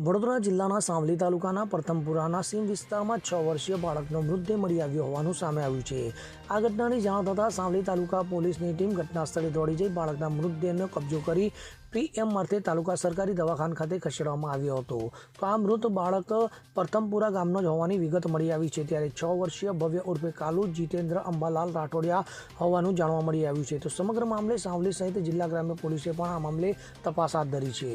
વડોદરા જિલ્લાના સાવલી તાલુકાના પ્રથમપુરાના સીમ વિસ્તારમાં છ વર્ષીય બાળકનો મૃતદેહ મળી આવ્યો હોવાનું સામે આવ્યું છે. આ ઘટનાની જાણ થતાં સાવલી તાલુકા પોલીસની ટીમ ઘટના સ્થળે દોડી જઈ બાળકના મૃતદેહનો કબજો કરી પીએમ અર્થે તાલુકા સરકારી દવાખાન ખાતે ખસેડવામાં આવ્યો હતો. તો આ મૃત બાળક પ્રથમપુરા ગામનો જ હોવાની વિગત મળી આવી છે. ત્યારે છ વર્ષીય ભવ્ય ઉર્ફે કાલુ જીતેન્દ્ર અંબાલાલ રાઠોડિયા હોવાનું જાણવા મળી આવ્યું છે. તો સમગ્ર મામલે સાવલી સહિત જિલ્લા ગ્રામ્ય પોલીસે પણ આ મામલે તપાસ હાથ ધરી છે.